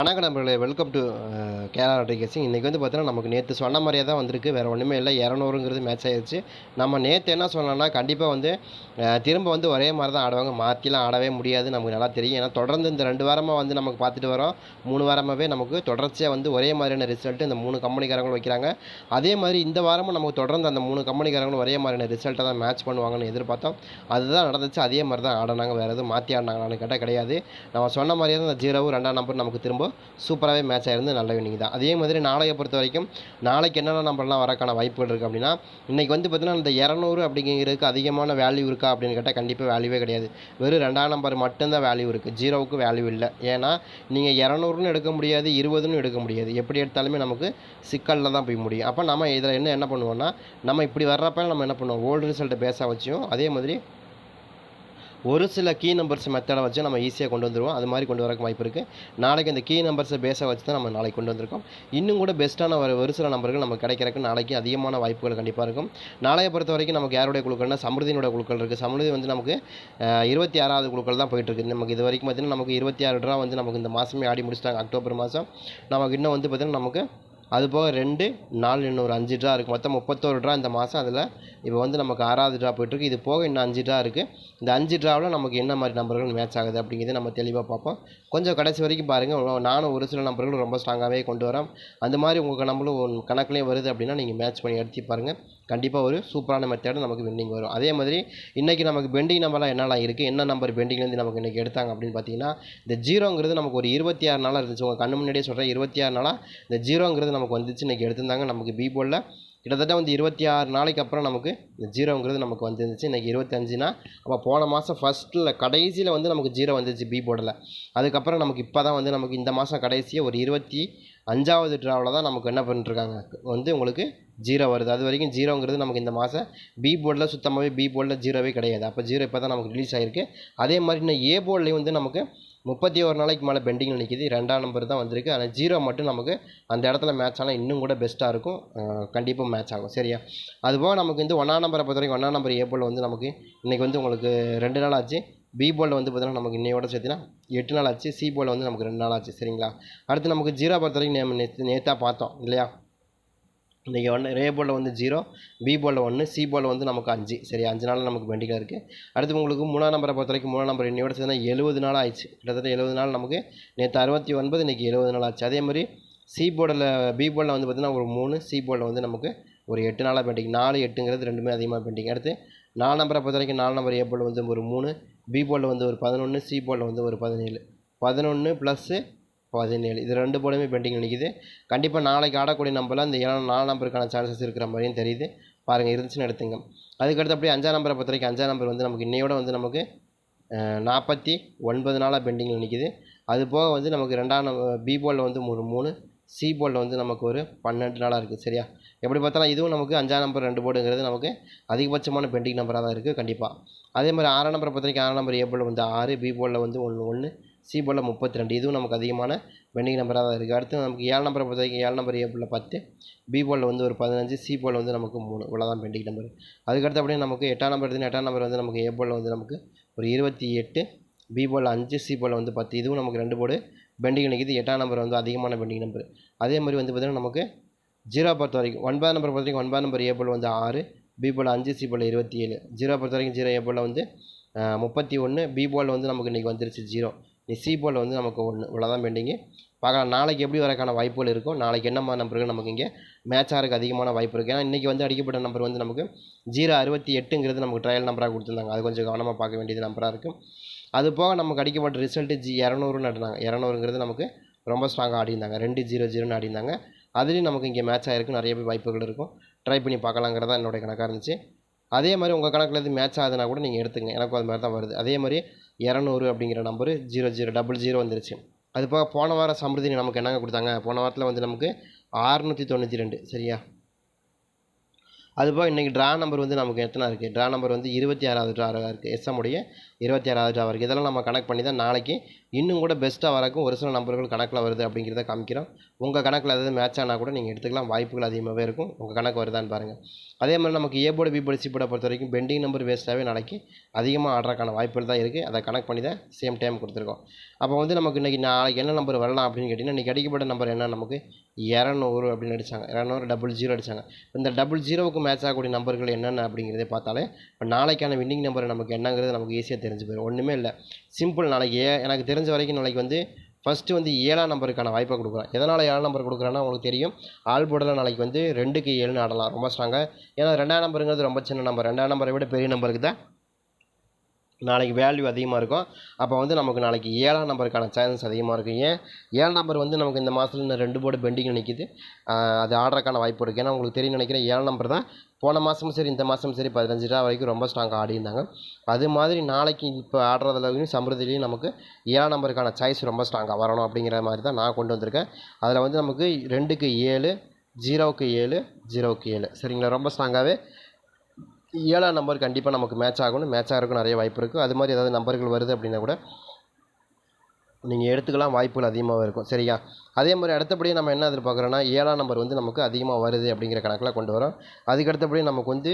வணக்கம் நம்பர்களே welcome to Kerala racing இன்றைக்கி வந்து பார்த்தீங்கன்னா நமக்கு நேற்று சொன்ன மாதிரியே தான் வந்திருக்கு. வேறு ஒன்றுமே இல்லை இரநூறுங்கிறது மேட்ச் ஆயிடுச்சு நம்ம நேற்று என்ன சொன்னோம்னா கண்டிப்பாக வந்து திரும்ப வந்து ஒரே மாதிரி தான் ஆடுவாங்க. மாற்றிலாம் ஆடவே முடியாது நமக்கு நல்லா தெரியும். ஏன்னா தொடர்ந்து இந்த ரெண்டு வாரமாக வந்து நமக்கு பார்த்துட்டு வரோம். மூணு வாரமாகவே நமக்கு தொடர்ச்சியாக வந்து ஒரே மாதிரியான ரிசல்ட் இந்த மூணு கம்பெனிக்காரங்களும் வைக்கிறாங்க. அதே மாதிரி இந்த வாரமும் நமக்கு தொடர்ந்து அந்த மூணு கம்பெனிக்காரங்களும் ஒரே மாதிரியான ரிசல்ட்டை தான் மேட்ச் பண்ணுவாங்கன்னு எதிர்பார்த்தோம். அதுதான் நடந்துச்சு. அதே மாதிரி தான் ஆடினாங்க. வேறு எதுவும் மாற்றி ஆடினாங்களான்னு கேட்டால் கிடையாது. நம்ம சொன்ன மாதிரியே தான் அந்த ஜீரோவும் ரெண்டாம் நம்பர் நமக்கு திரும்ப சூப்பராகவே மேட்ச் ஆயிருந்து நல்ல வினிங் தான். அதே மாதிரி நாளையை பொறுத்த வரைக்கும் நாளைக்கு என்னென்ன நம்பர்லாம் வரக்கான வாய்ப்புகள் இருக்குது அப்படின்னா இன்றைக்கி வந்து பார்த்திங்கன்னா இந்த இரநூறு அப்படிங்கிறதுக்கு அதிகமான வேல்யூ இருக்கா அப்படின்னு கேட்டால் கண்டிப்பாக வேல்யூவே கிடையாது. வெறும் ரெண்டாம் நம்பர் மட்டும்தான் வேல்யூ இருக்குது ஜீரோவுக்கு வேல்யூ இல்லை. ஏன்னா நீங்கள் இரநூறுன்னு எடுக்க முடியாது இருபதுன்னு எடுக்க முடியாது. எப்படி எடுத்தாலுமே நமக்கு சிக்கலில் தான் போய் முடியும். அப்போ நம்ம இதில் என்ன என்ன பண்ணுவோம்னா நம்ம இப்படி வர்றப்ப நம்ம என்ன பண்ணுவோம்? ஓல்டு ரிசல்ட்டை பேச வச்சும் அதே மாதிரி ஒரு சில கீ நம்பர்ஸ் மெத்தடை வச்சு நம்ம ஈஸியாக கொண்டு வந்துடுவோம் அது மாதிரி கொண்டு வரக்கு வாய்ப்பு இருக்குது நாளைக்கு அந்த கீ நம்பர்ஸை பேஸாக வச்சு தான் நம்ம நாளைக்கு கொண்டு வந்திருக்கோம். இன்னும் கூட பெஸ்ட்டான ஒரு ஒரு சில நம்பர்கள் நம்ம கிடைக்கிறக்கு நாளைக்கு அதிகமான வாய்ப்புகள் கண்டிப்பாக இருக்கும். நாளைய பொறுத்த வரைக்கும் நமக்கு யாருடைய குழுக்கள்னா சமிருதியினோட குழுக்கள் இருக்குது சமிருதி வந்து நமக்கு இருபத்தி ஆறாவது குழுக்கள் தான் போயிட்டுருக்கு நமக்கு இது வரைக்கும் பார்த்திங்கன்னா நமக்கு இருபத்தி ஆறு ரூபா வந்து நமக்கு இந்த மாதமே ஆடி முடிச்சிட்டாங்க. அக்டோபர் மாதம் நமக்கு இன்னும் வந்து பார்த்திங்கன்னா நமக்கு அது போக ரெண்டு நாலு இன்னொரு அஞ்சு ட்ரா இருக்குது மொத்தம் முப்பத்தோரு ட்ரா இந்த மாதம் அதில். இப்போ வந்து நமக்கு ஆறாவது ட்ரா போயிட்டுருக்கு. இது போக இன்னும் அஞ்சு ட்ரா இருக்குது இந்த அஞ்சு ட்ராவில் நமக்கு என்ன மாதிரி நம்பர்கள் மேட்ச் ஆகுது அப்படிங்கிறத நம்ம தெளிவாக பார்ப்போம். கொஞ்சம் கடைசி வரைக்கும் பாருங்கள் நானும் ஒரு சில நம்பர்கள் ரொம்ப ஸ்ட்ராங்காகவே கொண்டு வரேன் அந்த மாதிரி உங்கள் நம்மளும் கணக்குலேயும் வருது அப்படின்னா நீங்கள் மேட்ச் பண்ணி எடுத்து பாருங்கள் கண்டிப்பாக ஒரு சூப்பரான மெத்தேடு நமக்கு பெண்டிங் வரும். அதே மாதிரி இன்றைக்கி நமக்கு பெண்டிங் நம்பர்லாம் என்னெல்லாம் இருக்குது என்ன நம்பர் பெண்டிங்லேருந்து நமக்கு இன்றைக்கி எடுத்தாங்க அப்படின்னு பார்த்தீங்கன்னா இந்த ஜீரோங்கிறது நமக்கு ஒரு இருபத்தி ஆறு நாளாக இருந்துச்சு. உங்கள் கண்ணு முன்னாடியே சொல்கிறேன் இருபத்தி ஆறு நாளாக இந்த ஜீரோங்கிறது நமக்கு வந்துச்சு. இன்றைக்கி எடுத்திருந்தாங்க நமக்கு பி போர்டில் கிட்டத்தட்ட வந்து இருபத்தி ஆறு நாளைக்கு அப்புறம் நமக்கு இந்த ஜீரோங்கிறது நமக்கு வந்துருந்துச்சு. இன்றைக்கி இருபத்தஞ்சுனா அப்போ போன மாதம் ஃபஸ்ட்டில் கடைசியில் வந்து நமக்கு ஜீரோ வந்துச்சு பி போர்டில் அதுக்கப்புறம் நமக்கு இப்போ தான் வந்து நமக்கு இந்த மாதம் கடைசியாக ஒரு இருபத்தி அஞ்சாவது ட்ராவில் தான் நமக்கு என்ன பண்ணிட்டுருக்காங்க வந்து உங்களுக்கு ஜீரோ வருது. அது வரைக்கும் ஜீரோங்கிறது நமக்கு இந்த மாதம் பி போர்டில் சுத்தமாகவே பி போர்டில் ஜீரோவே கிடையாது. அப்போ ஜீரோ இப்போ தான் நமக்கு ரிலீஸ் ஆகிருக்கு அதே மாதிரி இன்னும் ஏ போர்ட்லேயும் வந்து நமக்கு முப்பத்தி ஒரு நாளைக்கு மேலே பெண்டிங்கில் நிற்கிது ரெண்டாம் நம்பர் தான் வந்திருக்கு. ஆனால் ஜீரோ மட்டும் நமக்கு அந்த இடத்துல மேட்ச் ஆனால் இன்னும் கூட பெஸ்ட்டாக இருக்கும். கண்டிப்பாக மேட்ச் ஆகும். சரியா? அதுபோக நமக்கு வந்து ஒன்றாம் நம்பரை பொறுத்த வரைக்கும் ஒன்றாம் நம்பர் ஏ போல் வந்து நமக்கு இன்றைக்கி வந்து உங்களுக்கு ரெண்டு நாள் ஆச்சு. பி போலில் வந்து பார்த்தீங்கன்னா நமக்கு இன்னையோட சேர்த்தினா எட்டு நாள் ஆச்சு. சி போலில் வந்து நமக்கு ரெண்டு நாள் ஆச்சு. சரிங்களா? அடுத்து நமக்கு ஜீரோ பொறுத்த வரைக்கும் நேம் நேற்று நேற்றாக பார்த்தோம். இல்லையா? இன்றைக்கி ஒன்று ரே போலில் வந்து ஜீரோ பி போலில் ஒன்று சி போலில் வந்து நமக்கு அஞ்சு. சரி அஞ்சு நாள் நமக்கு பெண்டிங்கில் இருக்குது அடுத்து உங்களுக்கு மூணாம் நம்பரை பொறுத்த வரைக்கும் மூணாம் நம்பர் இன்னையோட சேர்ந்தா எழுபது நாள் ஆயிடுச்சு. கிட்டத்தட்ட எழுபது நாள் நமக்கு நேற்று அறுபத்தி ஒன்பது இன்றைக்கி எழுபது நாள் ஆச்சு. அதே மாதிரி சி போர்டில் பி போர்டில் வந்து பார்த்திங்கன்னா ஒரு மூணு சி போர்டில் வந்து நமக்கு ஒரு எட்டு நாளாக பெண்டிங். நாலு எட்டுங்கிறது ரெண்டுமே அதிகமாக பெண்டிங். அடுத்து நாலு நம்பரை பொறுத்த வரைக்கும் நாலு நம்பர் ஏ போர்டில் வந்து ஒரு மூணு பி போர்டில் வந்து ஒரு பதினொன்று சி போர்டில் வந்து ஒரு பதினேழு. பதினொன்று ப்ளஸ்ஸு பதினேழு. இது ரெண்டு போர்டுமே பெண்டிங் நிற்கிது கண்டிப்பாக நாளைக்கு ஆடக்கூடிய நம்பரில் இந்த ஏழாம் நாலு நம்பருக்கான சான்சஸ் இருக்கிற மாதிரியும் தெரியுது. பாருங்கள் இருந்துச்சுன்னு எடுத்துங்க. அதுக்கடுத்து அப்படியே அஞ்சாம் நம்பரை பொறுத்த வரைக்கும் அஞ்சாம் நம்பர் வந்து நமக்கு இன்னையோட வந்து நமக்கு நாற்பத்தி ஒன்பது நாளாக பெண்டிங்கில் நிற்கிது அது போக வந்து நமக்கு ரெண்டாம் நம்பர் பி போலில் வந்து ஒரு மூணு சி போலில் வந்து நமக்கு ஒரு பன்னெண்டு நாளாக இருக்குது சரியா? எப்படி பார்த்தாலும் இதுவும் நமக்கு அஞ்சாம் நம்பர் ரெண்டு போர்டுங்கிறது நமக்கு அதிகபட்சமான பெண்டிங் நம்பராக தான் இருக்குது கண்டிப்பாக அதே மாதிரி ஆறாம் நம்பரை பொறுத்த வரைக்கும் ஆறாம் நம்பர் ஏ போலில் வந்து ஆறு பி போலில் வந்து ஒன்று ஒன்று சி போர்டில் முப்பத்தி ரெண்டு இதுவும் நமக்கு அதிகமான பெண்டிங் நம்பராக தான் இருக்குது அடுத்து நமக்கு ஏழு நம்பரை பொறுத்த வரைக்கும் ஏழு நம்பர் ஏ போர்டில் பத்து. பி போர்டில் வந்து ஒரு பதினஞ்சு. சி போர்டில் வந்து நமக்கு மூணு. இவ்வளோதான் பெண்டிங் நம்பர் அதுக்கடுத்து அப்படியே நமக்கு எட்டாம் நம்பர் எடுத்துன்னு எட்டாம் நம்பர் வந்து நமக்கு ஏ போர்டில் வந்து நமக்கு ஒரு இருபத்தி எட்டு. பி போர்டில் அஞ்சு. சி போர்டில் வந்து பத்து. இதுவும் நமக்கு ரெண்டு போர்டு பெண்டிங் நிற்கிது எட்டாம் நம்பர் வந்து அதிகமான பெண்டிங் நம்பர் அதே மாதிரி வந்து பார்த்திங்கன்னா நமக்கு ஜீரோ பொறுத்த வரைக்கும் ஒன்பதாம் நம்பர் பொறுத்த வரைக்கும் ஒன்பது நம்பர் ஏ போல் வந்து ஆறு. பி போல் அஞ்சு. சி போல் இருபத்தி ஏழு. ஜீரோ பொறுத்த வரைக்கும் ஜீரோ ஏ போல் வந்து முப்பத்தி ஒன்று பி போல் வந்து நமக்கு இன்றைக்கி வந்துருச்சு ஜீரோ நீ சி வந்து நமக்கு ஒன்று இவ்வளோதான் பெண்டிங்கு பார்க்கலாம் நாளைக்கு எப்படி வரக்கான வாய்ப்புகள் இருக்கும் நாளைக்கு என்ன மாதிரி நம்பர்கள் நமக்கு இங்கே மேட்ச் ஆகிறதுக்கு அதிகமான வாய்ப்பு இருக்குது ஏன்னா இன்றைக்கி வந்து அடிக்கப்பட்ட நம்பர் வந்து நமக்கு ஜீரோ அறுபத்தி எட்டுங்கிறது நமக்கு ட்ரையல் நம்பராக கொடுத்துருந்தாங்க. அது கொஞ்சம் கவனமாக பார்க்க வேண்டியது நம்பராக இருக்கும் அது போக நமக்கு அடிக்கப்பட்ட ரிசல்ட்டு ஜி இரநூறுன்னு நடினாங்க இரநூறுங்கிறது நமக்கு ரொம்ப ஸ்ட்ராங்காக ஆடிருந்தாங்க ரெண்டு ஜீரோ ஜீரோன்னு ஆடிருந்தாங்க அதுலேயும் நமக்கு இங்கே மேட்ச் ஆகிருக்கு நிறைய பேர் வாய்ப்புகள் இருக்கும். ட்ரை பண்ணி பார்க்கலாங்கிறதா என்னுடைய கணக்காக இருந்துச்சு. அதே மாதிரி உங்கள் கணக்கில் எது மேட்ச் ஆகுதுன்னா கூட நீங்கள் எடுத்துங்க எனக்கும் அது மாதிரி தான் வருது. அதே மாதிரி இரநூறு அப்படிங்கிற number zero zero double zero வந்துருச்சு. அது போக போன வாரம் சமிருதி நமக்கு என்னங்க கொடுத்தாங்க? போன வாரத்தில் வந்து நமக்கு ஆறுநூற்றி தொண்ணூற்றி ரெண்டு சரியா? அதுபோக இன்றைக்கி ட்ரா நம்பர் வந்து நமக்கு எத்தனை இருக்குது ட்ரா நம்பர் வந்து இருபத்தி ஆறாவது ட்ராவாக இருக்குது எஸ்எம் உடைய இருபத்தி ஆறாவது ட்ரா இதெல்லாம் நம்ம கனெக்ட் பண்ணி தான் நாளைக்கு இன்னும் கூட பெஸ்ட்டாக வரக்கும் ஒரு சில நம்பர்கள் கணக்கில் வருது அப்படிங்கிறத காமிக்கிறோம். உங்கள் கணக்கில் எதாவது மேட்ச் ஆனால் கூட நீங்கள் எடுத்துக்கலாம். வாய்ப்புகள் அதிகமாகவே இருக்கும். உங்கள் கணக்கு வருதான்னு பாருங்கள் அதே மாதிரி நமக்கு A board B board C போர்டை பொறுத்த வரைக்கும் பெண்டிங் நம்பர் வேஸ்ட்டாகவே நாளைக்கு அதிகமாக ஆடுறதுக்கான வாய்ப்புகள் தான் இருக்குது அதை கனெக்ட் பண்ணி தான் சேம் டைம் கொடுத்துருக்கோம். அப்போ வந்து நமக்கு இன்றைக்கி நாளைக்கு என்ன நம்பர் வரலாம் அப்படின்னு கேட்டிங்கன்னா இன்றைக்கி அடிக்கப்பட்ட நம்பர் என்ன நமக்கு இரநூறு அப்படின்னு அடித்தாங்க இரநூறு டபுள் ஜீரோ அடித்தாங்க இந்த டபுள் ஜீரோவுக்கு மேட்ச் ஆகக்கூடிய நம்பர்கள் என்னென்ன அப்படிங்கிறத பார்த்தாலே இப்போ நாளைக்கான வின்னிங் நம்பர் நமக்கு என்னங்கிறது நமக்கு ஈஸியாக தெரிஞ்சு போயிடும் ஒன்றுமே இல்லை. சிம்பிள் நாளைக்கு ஏ எனக்கு தெரிஞ்ச வரைக்கும் நாளைக்கு வந்து ஃபஸ்ட்டு வந்து ஏழாம் நம்பருக்கான வாய்ப்பை கொடுக்குறேன். எதனால் ஏழாம் நம்பர் கொடுக்குறேன்னா உங்களுக்கு தெரியும். ஆல் போர்டில் நாளைக்கு வந்து ரெண்டுக்கு ஏழுன்னு ஆடலாம். ரொம்ப ஸ்ட்ராங்காக ஏன்னா ரெண்டாம் நம்பருங்கிறது ரொம்ப சின்ன நம்பர் ரெண்டாம் நம்பரை விட பெரிய நம்பருக்கு தான் நாளைக்கு வேல்யூ அதிகமாக இருக்கும். அப்போ வந்து நமக்கு நாளைக்கு ஏழாம் நம்பருக்கான சான்சஸ் அதிகமாக இருக்கும். ஏன்? ஏழாம் நம்பர் வந்து நமக்கு இந்த மாதத்தில் இன்னும் ரெண்டு போர்டு பெண்டிங்கில் நிற்கிது அது ஆடுறக்கான வாய்ப்பு இருக்குது ஏன்னா உங்களுக்கு தெரியும் நினைக்கிறேன் ஏழாம் நம்பர் தான் போன மாதமும் சரி இந்த மாதமும் சரி பதினஞ்சு ரூபா வரைக்கும் ரொம்ப ஸ்ட்ராங்காக ஆடிருந்தாங்க அது மாதிரி நாளைக்கு இப்போ ஆடுறதுலையும் சம்பிரதிலையும் நமக்கு ஏழாம் நம்பருக்கான சாய்ஸ் ரொம்ப ஸ்ட்ராங்காக வரணும் அப்படிங்கிற மாதிரி தான் நான் கொண்டு வந்திருக்கேன். அதில் வந்து நமக்கு ரெண்டுக்கு ஏழு ஜீரோவுக்கு ஏழு ஜீரோவுக்கு ஏழு. சரிங்களா? ரொம்ப ஸ்ட்ராங்காகவே ஏழாம் நம்பர் கண்டிப்பாக நமக்கு மேட்ச் ஆகணும். மேட்ச் ஆகிறதுக்கு நிறைய வாய்ப்பு இருக்குது அது மாதிரி ஏதாவது நம்பர்கள் வருது அப்படின்னா கூட நீங்கள் எடுத்துக்கலாம். வாய்ப்புகள் அதிகமாக இருக்கும். சரியா? அதே மாதிரி அடுத்தபடியே நம்ம என்ன எதிர்பார்க்குறோன்னா ஏழாம் நம்பர் வந்து நமக்கு அதிகமாக வருது அப்படிங்கிற கணக்கில் கொண்டு வரோம். அதுக்கு அடுத்தபடி நமக்கு வந்து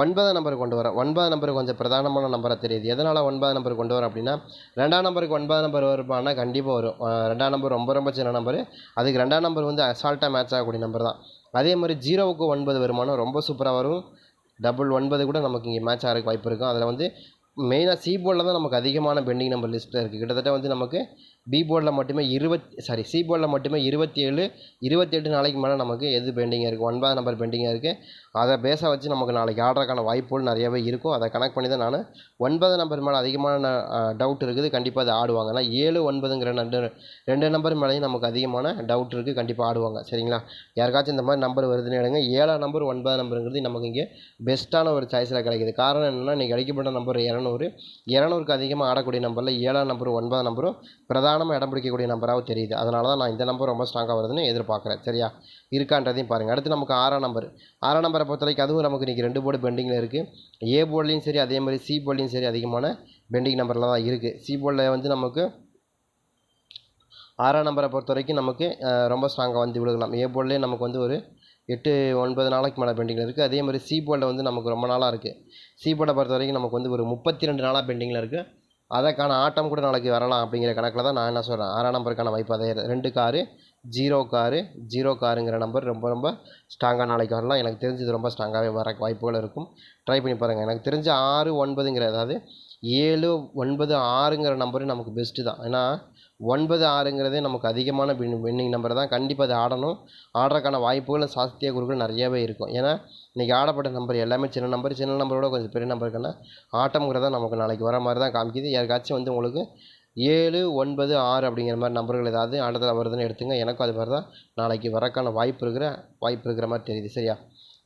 ஒன்பதாம் நம்பர் கொண்டு வரோம். ஒன்பதாம் நம்பர் கொஞ்சம் பிரதானமான நம்பராக தெரியுது. எதனால் ஒன்பதாம் நம்பர் கொண்டு வரோம் அப்படின்னா ரெண்டாம் நம்பருக்கு ஒன்பதாம் நம்பர் வருமானா கண்டிப்பாக வரும். ரெண்டாம் நம்பர் ரொம்ப ரொம்ப சின்ன நம்பர். அதுக்கு ரெண்டாம் நம்பர் வந்து அசால்ட்டாக மேட்ச் ஆகக்கூடிய நம்பர் தான். அதே மாதிரி ஜீரோவுக்கு ஒன்பது வருமானம் ரொம்ப சூப்பராக வரும். டபுள் ஒன்பது கூட நமக்கு இங்கே மேட்ச் ஆகிறதுக்கு வாய்ப்பு இருக்கும். அதில் வந்து மெயினாக சி போர்டில் தான் நமக்கு அதிகமான பெண்டிங் நம்பர் லிஸ்ட்டில் இருக்குது கிட்டத்தட்ட வந்து நமக்கு பி போர்டில் மட்டுமே இருபத் சாரி சி போர்டில் மட்டுமே இருபத்தி ஏழு இருபத்தெட்டு நாளைக்கு மேலே நமக்கு எது பெண்டிங்காக இருக்குது ஒன்பதாம் நம்பர் பெண்டிங்காக இருக்குது அதை பேஸாக வச்சு நமக்கு நாளைக்கு ஆடுறதுக்கான வாய்ப்புகள் நிறையவே இருக்கும். அதை கனெக்ட் பண்ணி தான் நான் ஒன்பது நம்பர் மேலே அதிகமான டவுட் இருக்குது. கண்டிப்பாக அதை ஆடுவாங்க. ஆனால் ஏழு ஒன்பதுங்கிற ரெண்டு ரெண்டு நம்பர் மேலேயும் நமக்கு அதிகமான டவுட் இருக்குது கண்டிப்பாக ஆடுவாங்க. சரிங்களா? யாருக்காச்சும் இந்த மாதிரி நம்பர் வருதுன்னு எடுங்க. ஏழாம் நம்பர் ஒன்பது நம்பருங்கிறது நமக்கு இங்கே பெஸ்ட்டான ஒரு சாய்ஸில் கிடைக்குது. காரணம் என்னென்னா இன்றைக்கி கிடைக்கப்பட்ட நம்பர் இரநூறு. இரநூறுக்கு அதிகமாக ஆடக்கூடிய நம்பரில் ஏழாம் நம்பரும் ஒன்பதாம் நம்பரும் பிரதானமாக இடம் பிடிக்கக்கூடிய நம்பராகவும் தெரியுது. அதனால தான் நான் இந்த நம்பர் ரொம்ப ஸ்ட்ராங்காக வருதுன்னு எதிர்பார்க்குறேன். சரியா? இருக்கான்றதையும் பாருங்கள் அடுத்து நமக்கு ஆறாம் நம்பர் ஆறாம் நம்பரை பொறுத்த வரைக்கும் அதுவும் நமக்கு இன்றைக்கி ரெண்டு போர்டு பெண்டிங்கில் இருக்குது ஏ போர்ட்லேயும் சரி அதே மாதிரி சி போர்ட்லேயும் சரி அதிகமான பெண்டிங் நம்பரில் தான் இருக்குது சி போர்டில் வந்து நமக்கு ஆறாம் நம்பரை பொறுத்த வரைக்கும் நமக்கு ரொம்ப ஸ்ட்ராங்காக வந்து விழுகலாம். ஏ போர்ட்லேயே நமக்கு வந்து ஒரு எட்டு ஒன்பது நாளைக்கு மேலே பெண்டிங்கில் இருக்குது அதே மாதிரி சி போர்டில் வந்து நமக்கு ரொம்ப நாளாக இருக்குது சி போர்டை பொறுத்த வரைக்கும் நமக்கு வந்து ஒரு முப்பத்தி ரெண்டு நாளாக பெண்டிங்கில் இருக்குது அதற்கான ஆட்டம் கூட நாளைக்கு வரலாம் அப்படிங்கிற கணக்கில் தான் நான் என்ன சொல்கிறேன் ஆறாம் நம்பருக்கான வாய்ப்பு அதே ரெண்டு காரு ஜீரோ காரு ஜீரோ காருங்கிற நம்பர் ரொம்ப ரொம்ப ஸ்ட்ராங்காக நாளைக்கு வரலாம். எனக்கு தெரிஞ்சது ரொம்ப ஸ்ட்ராங்காகவே வர வாய்ப்புகள் இருக்கும். ட்ரை பண்ணி பாருங்கள் எனக்கு தெரிஞ்ச ஆறு ஒன்பதுங்கிற அதாவது ஏழு ஒன்பது ஆறுங்கிற நம்பரு நமக்கு பெஸ்ட்டு தான். ஏன்னா ஒன்பது ஆறுங்கிறதே நமக்கு அதிகமான வின் வின்னிங் நம்பர் தான். கண்டிப்பாக அதை ஆடணும். ஆடுறதுக்கான வாய்ப்புகளும் சாஸ்திய குருக்கள் நிறையவே இருக்கும். ஏன்னா இன்றைக்கி ஆடப்பட்ட நம்பர் எல்லாமே சின்ன நம்பர் சின்ன நம்பரோட கொஞ்சம் பெரிய நம்பருக்குன்னா ஆட்டம்ங்கிறத நமக்கு நாளைக்கு வர மாதிரி தான் காமிக்குது. யாருக்காச்சும் வந்து உங்களுக்கு ஏழு ஒன்பது ஆறு அப்படிங்கிற மாதிரி நம்பர்கள் ஏதாவது ஆட்டத்தில் வருதுன்னு எடுத்துங்க. எனக்கும் அது மாதிரி தான் நாளைக்கு வரக்கான வாய்ப்பு இருக்கிற வாய்ப்பு இருக்கிற மாதிரி தெரியுது. சரியா?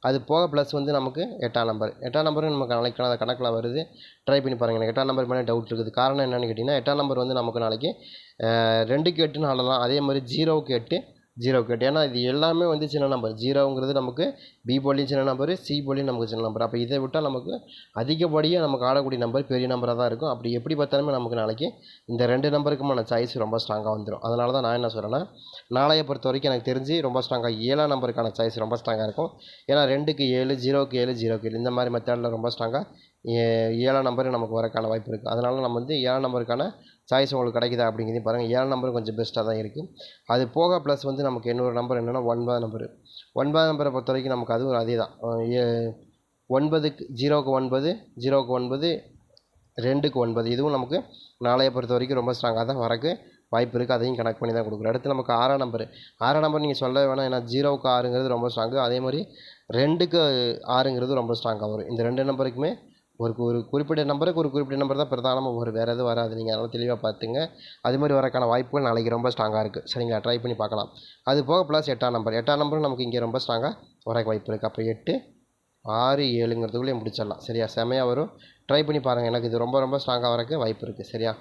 அது போக ப்ளஸ் வந்து நமக்கு எட்டாம் நம்பர் எட்டாம் நம்பரும் நமக்கு நாளைக்கு கணக்கில் வருது. ட்ரை பண்ணி பாருங்கள் எனக்கு எட்டாம் நம்பர் மேலே டவுட் இருக்குது. காரணம் என்னென்னு கேட்டிங்கன்னா எட்டாம் நம்பர் வந்து நமக்கு நாளைக்கு அஹ், ரெண்டுக்கு எட்டுன்னு ஆடலாம். அதே மாதிரி ஜீரோவுக்கு எட்டு ஜீரோ கேட் ஏன்னா இது எல்லாமே வந்து சின்ன நம்பர் ஜீரோங்கிறது நமக்கு பி போலியும் சின்ன நம்பர் சி போலியும் நமக்கு சின்ன நம்பர் அப்போ இதை விட்டால் நமக்கு அதிகப்படியாக நமக்கு ஆடக்கூடிய நம்பர் பெரிய நம்பராக தான் இருக்கும். அப்படி எப்படி பார்த்தாலுமே நமக்கு நாளைக்கு இந்த ரெண்டு நம்பருக்குமான சாய்ஸ் ரொம்ப ஸ்ட்ராங்காக வந்துடும் அதனால தான் நான் என்ன சொல்கிறேன்னா நாளையை பொறுத்த வரைக்கும் எனக்கு தெரிஞ்சு ரொம்ப ஸ்ட்ராங்காக ஏழாம் நம்பருக்கான சாய்ஸ் ரொம்ப ஸ்ட்ராங்காக இருக்கும். ஏன்னா ரெண்டுக்கு ஏழு ஜீரோக்கு ஏழு ஜீரோக்கு ஏழு இந்த மாதிரி மெத்தடில் ரொம்ப ஸ்ட்ராங்காக ஏழாம் நம்பர் நமக்கு வரக்கான வாய்ப்பு இருக்குது அதனால் நம்ம வந்து ஏழாம் நம்பருக்கான சாய்ஸ் உங்களுக்கு கிடைக்குதா அப்படிங்கிறதையும் பாருங்கள் ஏழாம் நம்பர் கொஞ்சம் பெஸ்ட்டாக தான் இருக்குது அது போக ப்ளஸ் வந்து நமக்கு இன்னொரு நம்பர் என்னென்னா ஒன்பதாம் நம்பர் ஒன்பதாம் நம்பரை பொறுத்த வரைக்கும் நமக்கு அதுவும் அதே தான். ஏ- ஒன்பதுக்கு ஜீரோவுக்கு ஒன்பது ஜீரோவுக்கு ஒன்பது ரெண்டுக்கு ஒன்பது. இதுவும் நமக்கு நாளையை பொறுத்த வரைக்கும் ரொம்ப ஸ்ட்ராங்காக தான் வரக்கு வாய்ப்பு இருக்குது அதையும் கனெக்ட் பண்ணி தான் கொடுக்குறோம். அடுத்து நமக்கு ஆறாம் நம்பர் ஆறாம் நம்பர் நீங்கள் சொல்ல வேணாம். ஏன்னா ஜீரோவுக்கு ஆறுங்கிறது ரொம்ப ஸ்ட்ராங்கு அதே மாதிரி ரெண்டுக்கு ஆறுங்கிறது ரொம்ப ஸ்ட்ராங்காக வரும். இந்த ரெண்டு நம்பருக்குமே ஒரு ஒரு குறிப்பிட்ட நம்பருக்கு ஒரு குறிப்பிட்ட நம்பர் தான் பிரதானமாக வரும். வேறு எதுவும் வராது. நீங்கள் அதெல்லாம் தெளிவாக பார்த்துங்க அது மாதிரி வரக்கான வாய்ப்புகள் நாளைக்கு ரொம்ப ஸ்ட்ராங்காக இருக்குது சரிங்களா? ட்ரை பண்ணி பார்க்கலாம் அது போக ப்ளஸ் எட்டாம் நம்பர் எட்டாம் நம்பரும் நமக்கு இங்கே ரொம்ப ஸ்ட்ராங்காக வர வாய்ப்பு இருக்குது அப்போ எட்டு ஆறு ஏழுங்கிறதுக்குள்ளேயே முடிச்சிடலாம். சரியா? செமையாக வரும். ட்ரை பண்ணி பாருங்கள் எனக்கு இது ரொம்ப ரொம்ப ஸ்ட்ராங்காக வரக்கு வாய்ப்பு இருக்குது சரியா?